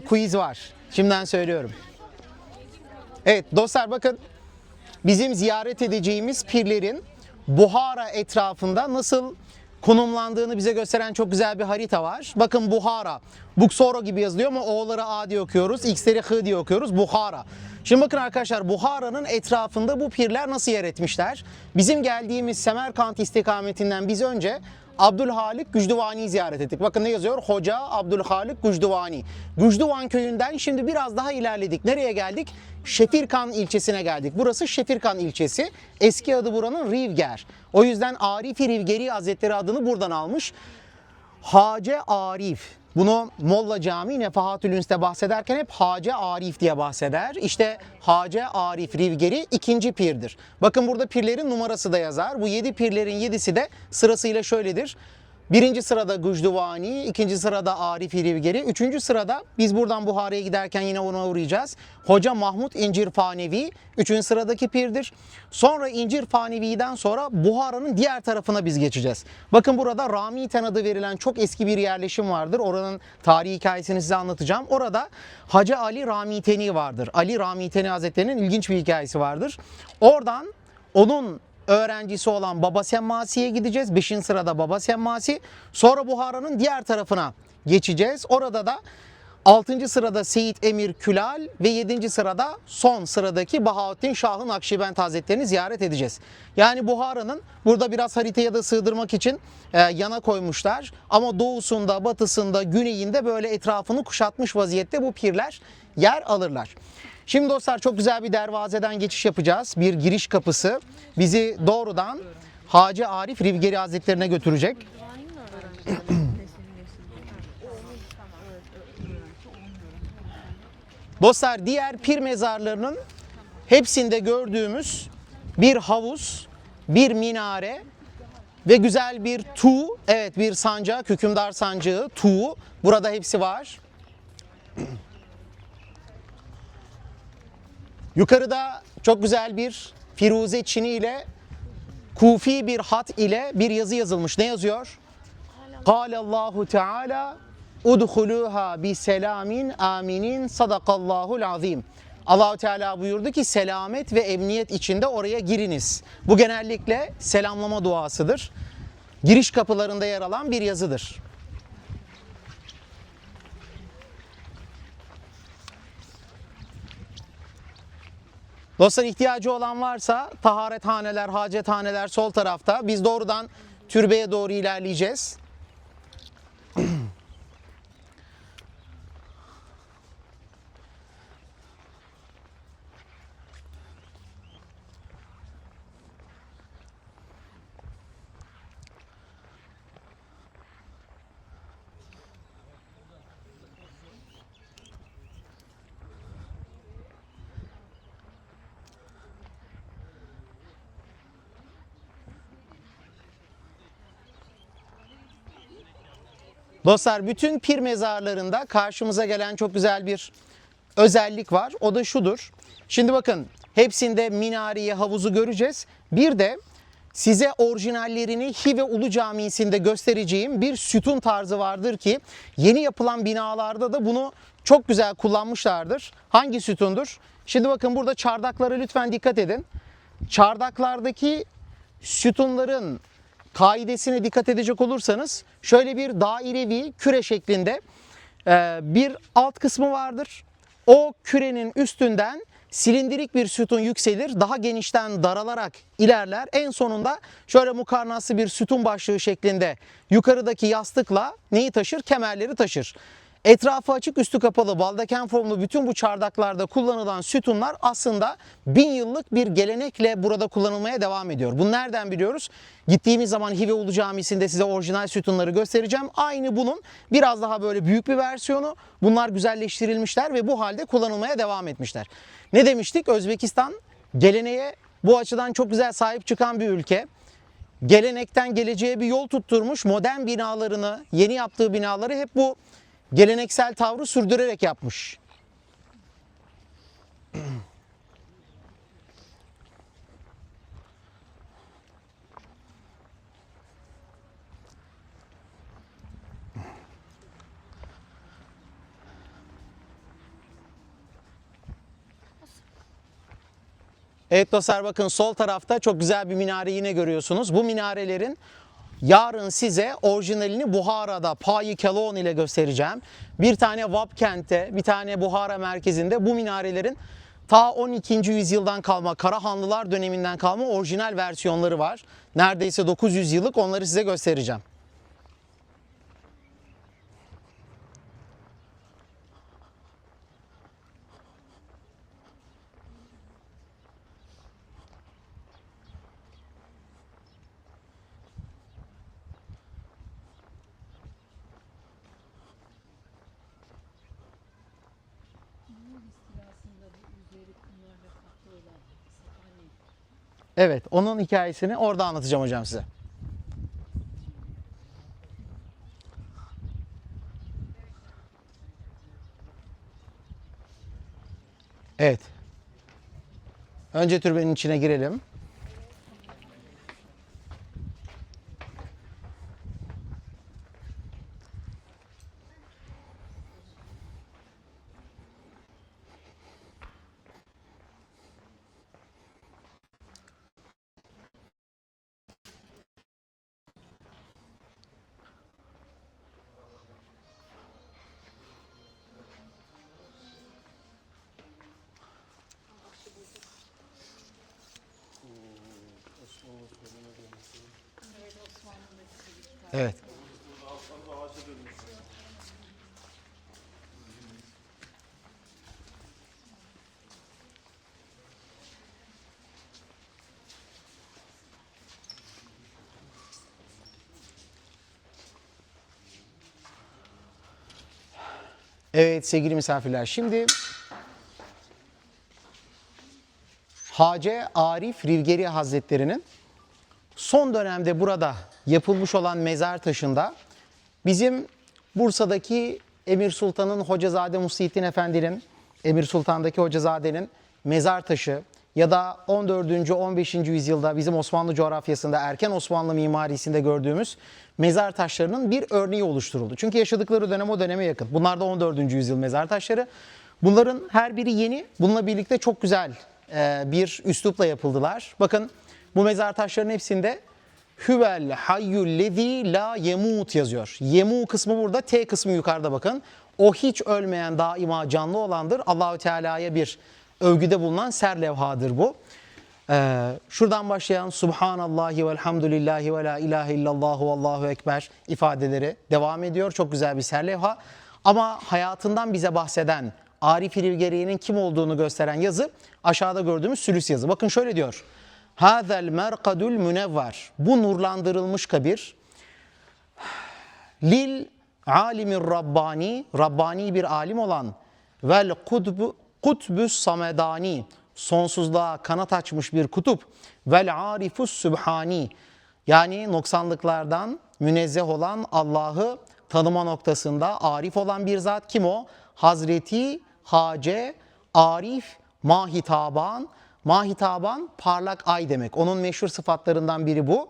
quiz var. Şimdiden söylüyorum. Evet dostlar bakın bizim ziyaret edeceğimiz pirlerin Buhara etrafında nasıl konumlandığını bize gösteren çok güzel bir harita var. Bakın Buhara. Buksoro gibi yazılıyor ama O'ları A diye okuyoruz. X'leri H diye okuyoruz. Buhara. Şimdi bakın arkadaşlar Buhara'nın etrafında bu pirler nasıl yer etmişler? Bizim geldiğimiz Semerkant istikametinden biz önce Abdülhalik Gücdüvani'yi ziyaret ettik. Bakın ne yazıyor? Hoca Abdülhalik Gücdüvani. Gücdüvan köyünden şimdi biraz daha ilerledik. Nereye geldik? Şefirkan ilçesine geldik. Burası Şefirkan ilçesi. Eski adı buranın Rivger. O yüzden Arifi Rivgeri Hazretleri adını buradan almış. Hace Arif. Bunu Molla Camii Nefahatül Üns'te bahsederken hep Hace Arif diye bahseder. İşte Hace Arif Rivgeri ikinci pirdir. Bakın burada pirlerin numarası da yazar. Bu yedi pirlerin yedisi de sırasıyla şöyledir. Birinci sırada Gucduvani, ikinci sırada Arif Rivgeri, üçüncü sırada biz buradan Buhara'ya giderken yine ona uğrayacağız. Hoca Mahmut İncir Fanevi, üçüncü sıradaki pirdir. Sonra İncir Fanevi'den sonra Buhara'nın diğer tarafına biz geçeceğiz. Bakın burada Ramiten adı verilen çok eski bir yerleşim vardır. Oranın tarihi hikayesini size anlatacağım. Orada Hacı Ali Ramiteni vardır. Ali Ramiteni Hazretleri'nin ilginç bir hikayesi vardır. Oradan onun öğrencisi olan Baba Semmasi'ye gideceğiz. Beşinci sırada Baba Semmasi. Sonra Buhara'nın diğer tarafına geçeceğiz. Orada da 6. sırada Seyit Emir Külal ve 7. sırada son sıradaki Bahaüddin Şah'ın Akşibend Hazretlerini ziyaret edeceğiz. Yani Buhara'nın burada biraz haritaya da sığdırmak için e, yana koymuşlar. Ama doğusunda, batısında, güneyinde böyle etrafını kuşatmış vaziyette bu pirler yer alırlar. Şimdi dostlar çok güzel bir dervazeden geçiş yapacağız. Bir giriş kapısı bizi doğrudan Hacı Arif Rivgeri Hazretlerine götürecek. Dostlar diğer pir mezarlarının hepsinde gördüğümüz bir havuz, bir minare ve güzel bir tuğ, evet bir sancak, hükümdar sancağı, tuğ. Burada hepsi var. Yukarıda çok güzel bir Firuze Çini ile Kufi bir hat ile bir yazı yazılmış. Ne yazıyor? Allahu Teala udhuluha bi selamin aminin sadakallahul azim. Allahu Teala buyurdu ki selamet ve emniyet içinde oraya giriniz. Bu genellikle selamlama duasıdır. Giriş kapılarında yer alan bir yazıdır. Dostlar ihtiyacı olan varsa taharethaneler, hacethaneler sol tarafta. Biz doğrudan türbeye doğru ilerleyeceğiz. Dostlar bütün pir mezarlarında karşımıza gelen çok güzel bir özellik var. O da şudur. Şimdi bakın hepsinde minareyi, havuzu göreceğiz. Bir de size orijinallerini Hive Ulu Camisi'nde göstereceğim bir sütun tarzı vardır ki yeni yapılan binalarda da bunu çok güzel kullanmışlardır. Hangi sütundur? Şimdi bakın burada çardaklara lütfen dikkat edin. Çardaklardaki sütunların kaidesine dikkat edecek olursanız şöyle bir dairevi küre şeklinde e, bir alt kısmı vardır. O kürenin üstünden silindirik bir sütun yükselir. Daha genişten daralarak ilerler. En sonunda şöyle mukarnası bir sütun başlığı şeklinde yukarıdaki yastıkla neyi taşır? Kemerleri taşır. Etrafı açık üstü kapalı baldaken formlu bütün bu çardaklarda kullanılan sütunlar aslında bin yıllık bir gelenekle burada kullanılmaya devam ediyor. Bunu nereden biliyoruz? Gittiğimiz zaman Hiveulu Camisi'nde size orijinal sütunları göstereceğim. Aynı bunun biraz daha böyle büyük bir versiyonu. Bunlar güzelleştirilmişler ve bu halde kullanılmaya devam etmişler. Ne demiştik? Özbekistan geleneğe bu açıdan çok güzel sahip çıkan bir ülke gelenekten geleceğe bir yol tutturmuş modern binalarını, yeni yaptığı binaları hep bu geleneksel tavrı sürdürerek yapmış. Evet dostlar bakın sol tarafta çok güzel bir minare yine görüyorsunuz. Bu minarelerin yarın size orijinalini Buhara'da Payi Kelon ile göstereceğim. Bir tane Vapkent'te, bir tane Buhara merkezinde bu minarelerin ta 12. yüzyıldan kalma Karahanlılar döneminden kalma orijinal versiyonları var. Neredeyse 900 yıllık onları size göstereceğim. Evet, onun hikayesini orada anlatacağım hocam size. Evet. Önce türbenin içine girelim. Evet. Evet sevgili misafirler şimdi Hace Arif Rivgeri Hazretleri'nin son dönemde burada yapılmış olan mezar taşında bizim Bursa'daki Emir Sultan'ın Hocazade Muhyiddin Efendi'nin, Emir Sultan'daki Hocazade'nin mezar taşı ya da 14. 15. yüzyılda bizim Osmanlı coğrafyasında erken Osmanlı mimarisinde gördüğümüz mezar taşlarının bir örneği oluşturuldu. Çünkü yaşadıkları dönem o döneme yakın. Bunlar da 14. yüzyıl mezar taşları. Bunların her biri yeni. Bununla birlikte çok güzel e, bir üslupla yapıldılar. Bakın bu mezar taşlarının hepsinde Hüvel hayyul lezi la yemut yazıyor. Yemu kısmı burada, T kısmı yukarıda bakın. O hiç ölmeyen, daima canlı olandır. Allahü Teala'ya bir övgüde bulunan ser levhadır bu. Ee, şuradan başlayan Subhanallahi velhamdülillahi ve la ilahe illallah ve allahu ekber ifadeleri devam ediyor. Çok güzel bir ser levha. Ama hayatından bize bahseden Arif İrivgeri'nin kim olduğunu gösteren yazı aşağıda gördüğümüz sülüs yazı. Bakın şöyle diyor. Hazel merkadul münevver. Bu nurlandırılmış kabir. Lil alimir Rabbani, Rabbani bir alim olan vel kutbu, kutbüs samedani, sonsuzluğa kanat açmış bir kutup. Vel arifus sübhani, yani noksanlıklardan münezzeh olan Allah'ı tanıma noktasında arif olan bir zat kim o? Hazreti Hace Arif Mahitaban. Mahitaban parlak ay demek. Onun meşhur sıfatlarından biri bu.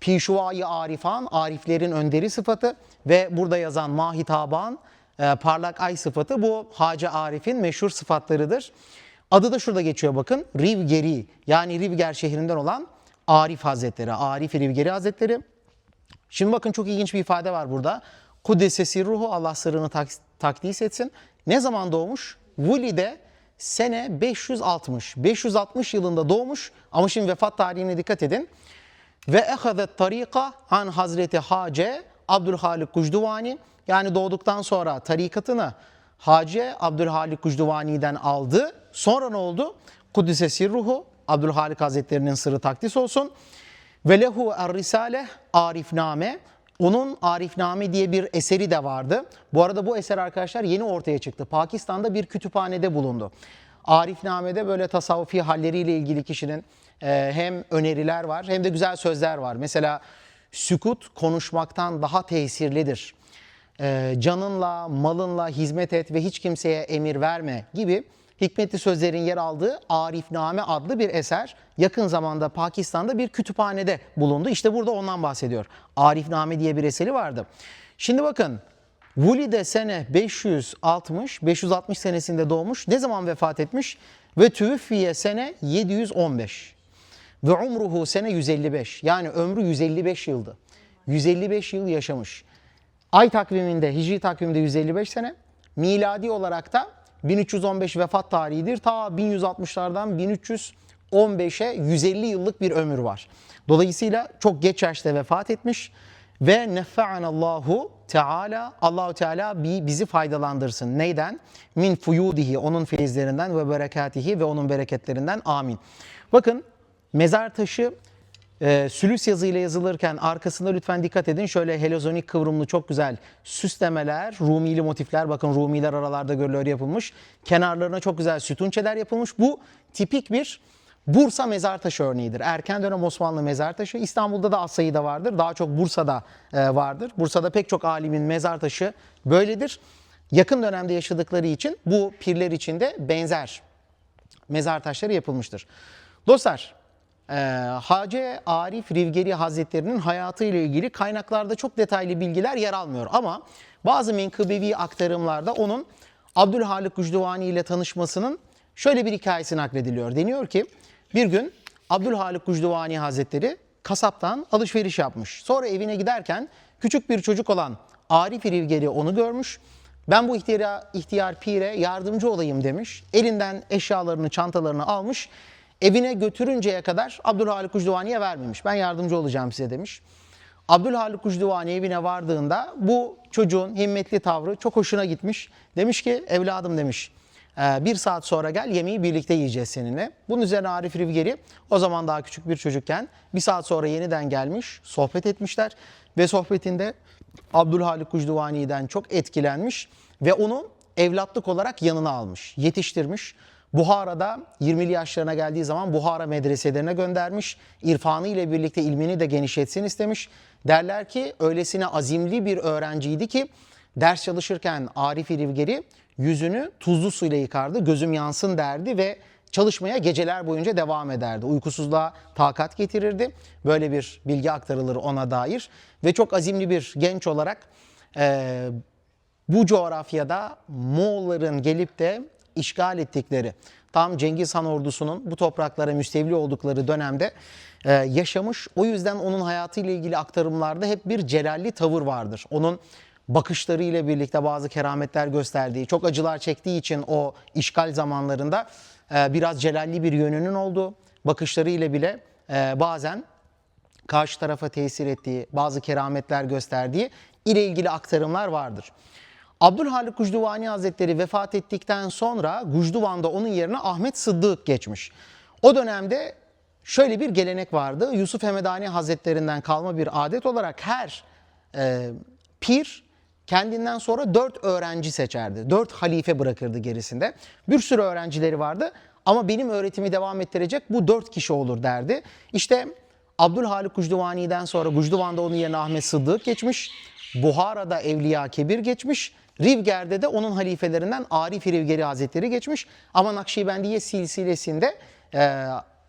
Pişuvayı Arifan, Ariflerin önderi sıfatı ve burada yazan Mahitaban, e, parlak ay sıfatı bu Hacı Arif'in meşhur sıfatlarıdır. Adı da şurada geçiyor bakın. Rivgeri yani Rivger şehrinden olan Arif Hazretleri, Arif Rivgeri Hazretleri. Şimdi bakın çok ilginç bir ifade var burada. Kuddise sirruhu Allah sırrını tak- takdis etsin. Ne zaman doğmuş? Vuli'de sene 560. 560 yılında doğmuş ama şimdi vefat tarihine dikkat edin. Ve ehadet tarika an Hazreti Hace Abdülhalik Kucduvani yani doğduktan sonra tarikatını Hace Abdülhalik Kucduvani'den aldı. Sonra ne oldu? Kudüs'e sirruhu Abdülhalik Hazretleri'nin sırrı takdis olsun. Ve lehu er risale Arifname. Onun Arifname diye bir eseri de vardı. Bu arada bu eser arkadaşlar yeni ortaya çıktı. Pakistan'da bir kütüphanede bulundu. Arifname'de böyle tasavvufi halleriyle ilgili kişinin e, hem öneriler var hem de güzel sözler var. Mesela sükut konuşmaktan daha tesirlidir. E, canınla, malınla hizmet et ve hiç kimseye emir verme gibi hikmetli sözlerin yer aldığı Arifname adlı bir eser yakın zamanda Pakistan'da bir kütüphanede bulundu. İşte burada ondan bahsediyor. Arifname diye bir eseri vardı. Şimdi bakın Vulide sene 560, 560 senesinde doğmuş. Ne zaman vefat etmiş? Ve tüvfiye sene 715. Ve umruhu sene 155. Yani ömrü 155 yıldı. 155 yıl yaşamış. Ay takviminde, hicri takvimde 155 sene. Miladi olarak da 1315 vefat tarihidir. Ta 1160'lardan 1315'e 150 yıllık bir ömür var. Dolayısıyla çok geç yaşta vefat etmiş ve nefa'anallahu Teala Allahu Teala bi- bizi faydalandırsın. Neyden? Min fuyudihi onun feyizlerinden ve berekatihi ve onun bereketlerinden. Amin. Bakın mezar taşı e, sülüs yazıyla yazılırken arkasında lütfen dikkat edin. Şöyle helozonik kıvrımlı çok güzel süslemeler, Rumili motifler bakın Rumiler aralarda görülüyor yapılmış. Kenarlarına çok güzel sütunçeler yapılmış. Bu tipik bir Bursa mezar taşı örneğidir. Erken dönem Osmanlı mezar taşı. İstanbul'da da az sayıda vardır. Daha çok Bursa'da e, vardır. Bursa'da pek çok alimin mezar taşı böyledir. Yakın dönemde yaşadıkları için bu pirler için de benzer mezar taşları yapılmıştır. Dostlar, e, Hacı Arif Rivgeri Hazretleri'nin hayatı ile ilgili kaynaklarda çok detaylı bilgiler yer almıyor. Ama bazı menkıbevi aktarımlarda onun Abdülhalik Gücduvani ile tanışmasının şöyle bir hikayesi naklediliyor. Deniyor ki bir gün Abdülhalik Gücduvani Hazretleri kasaptan alışveriş yapmış. Sonra evine giderken küçük bir çocuk olan Arif Rivgeri onu görmüş. Ben bu ihtiyar, ihtiyar pire yardımcı olayım demiş. Elinden eşyalarını, çantalarını almış. Evine götürünceye kadar Abdülhalik Kucduvani'ye vermemiş. Ben yardımcı olacağım size demiş. Abdülhalik Kucduvani evine vardığında bu çocuğun himmetli tavrı çok hoşuna gitmiş. Demiş ki evladım demiş "e, bir saat sonra gel yemeği birlikte yiyeceğiz seninle. Bunun üzerine Arif Rivgeri o zaman daha küçük bir çocukken bir saat sonra yeniden gelmiş sohbet etmişler. Ve sohbetinde Abdülhalik Kucduvani'den çok etkilenmiş ve onu evlatlık olarak yanına almış, yetiştirmiş. Buhara'da 20'li yaşlarına geldiği zaman Buhara medreselerine göndermiş. İrfanı ile birlikte ilmini de genişletsin istemiş. Derler ki öylesine azimli bir öğrenciydi ki ders çalışırken Arif Rivgeri yüzünü tuzlu suyla yıkardı, gözüm yansın derdi ve çalışmaya geceler boyunca devam ederdi. Uykusuzluğa takat getirirdi. Böyle bir bilgi aktarılır ona dair. Ve çok azimli bir genç olarak eee, bu coğrafyada Moğolların gelip de işgal ettikleri, tam Cengiz Han ordusunun bu topraklara müstevli oldukları dönemde e, yaşamış. O yüzden onun hayatıyla ilgili aktarımlarda hep bir celalli tavır vardır. Onun bakışları ile birlikte bazı kerametler gösterdiği, çok acılar çektiği için o işgal zamanlarında e, biraz celalli bir yönünün olduğu, bakışları ile bile e, bazen karşı tarafa tesir ettiği, bazı kerametler gösterdiği ile ilgili aktarımlar vardır. Abdülhalik Gucduvani Hazretleri vefat ettikten sonra Gucduvan'da onun yerine Ahmet Sıddık geçmiş. O dönemde şöyle bir gelenek vardı. Yusuf Hemedani Hazretlerinden kalma bir adet olarak her e, pir kendinden sonra dört öğrenci seçerdi. Dört halife bırakırdı gerisinde. Bir sürü öğrencileri vardı ama benim öğretimi devam ettirecek bu dört kişi olur derdi. İşte Abdülhalik Gucduvani'den sonra Gucduvan'da onun yerine Ahmet Sıddık geçmiş. Buhara'da Evliya Kebir geçmiş. Rivger'de de onun halifelerinden Arif Rivgeri Hazretleri geçmiş. Ama Nakşibendiye silsilesinde e,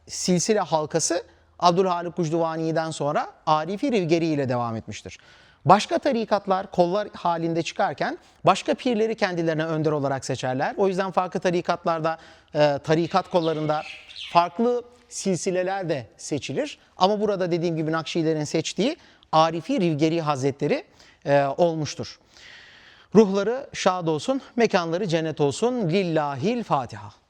silsile halkası Abdülhalik Gucduvani'den sonra Arifi Rivgeri ile devam etmiştir. Başka tarikatlar kollar halinde çıkarken başka pirleri kendilerine önder olarak seçerler. O yüzden farklı tarikatlarda, e, tarikat kollarında farklı silsileler de seçilir. Ama burada dediğim gibi Nakşilerin seçtiği Arifi Rivgeri Hazretleri e, olmuştur. Ruhları şad olsun, mekanları cennet olsun. Lillahil Fatiha.